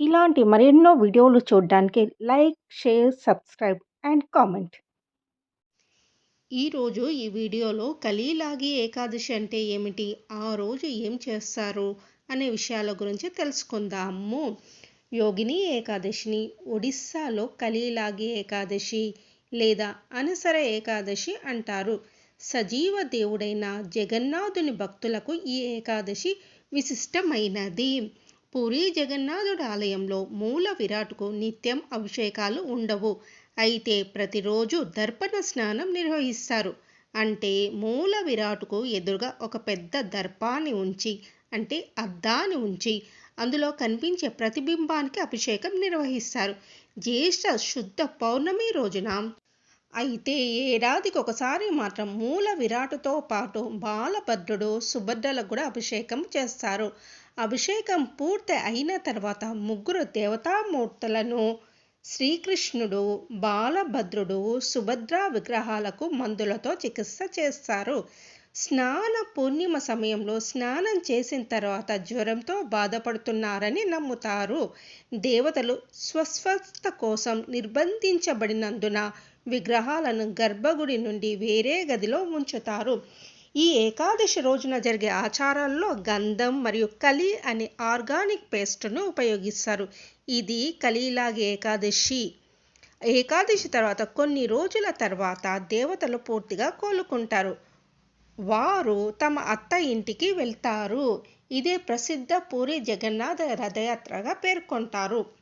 ఇలాంటి మరెన్నో వీడియోలు చూడడానికి like share subscribe and comment. ఈరోజు ఈ వీడియోలో కలిలాగి ఏకాదశి అంటే ఏమిటి? ఆ రోజు ఏం చేస్తారు? అనే విషయాల గురించి తెలుసుకుందాము. యోగిని ఏకాదశిని ఒడిస్సాలో కలిలాగి ఏకాదశి లేదా అనసర ఏకాదశి అంటారు. సజీవ దేవుడైన జగన్నాథుని భక్తులకు ఈ ఏకాదశి విశిష్టమైనది. పూరి జగన్నాథుడి ఆలయంలో మూల విరాట్కు నిత్యం అభిషేకాలు ఉండవు. అయితే ప్రతిరోజు దర్పణ స్నానం నిర్వహిస్తారు. అంటే మూల విరాట్కు ఎదురుగా ఒక పెద్ద దర్పాన్ని ఉంచి అంటే అద్దాన్ని ఉంచి అందులో కనిపించే ప్రతిబింబానికి అభిషేకం నిర్వహిస్తారు. జ్యేష్ఠ శుద్ధ పౌర్ణమి రోజున అయితే ఏడాదికి ఒకసారి మాత్రం మూల విరాటుతో పాటు బాలభద్రుడు సుభద్రలకు కూడా అభిషేకం చేస్తారు. అభిషేకం పూర్తి అయిన తర్వాత ముగ్గురు దేవతామూర్తులను శ్రీకృష్ణుడు బాలభద్రుడు సుభద్ర విగ్రహాలకు మందులతో చికిత్స చేస్తారు. స్నాన పూర్ణిమ సమయంలో స్నానం చేసిన తర్వాత జ్వరంతో బాధపడుతున్నారని నమ్ముతారు. దేవతలు స్వస్వస్థ కోసం నిర్బంధించబడినందున విగ్రహాలను గర్భగుడి నుండి వేరే గదిలో ఉంచుతారు. ఈ ఏకాదశి రోజున జరిగే ఆచారాల్లో గంధం మరియు కలి అనే ఆర్గానిక్ పేస్ట్ను ఉపయోగిస్తారు. ఇది కలిలాగే ఏకాదశి. ఏకాదశి తర్వాత కొన్ని రోజుల తర్వాత దేవతలు పూర్తిగా కోలుకుంటారు. వారు తమ అత్త ఇంటికి వెళ్తారు. ఇదే ప్రసిద్ధ పూరి జగన్నాథ రథయాత్రగా పేర్కొంటారు.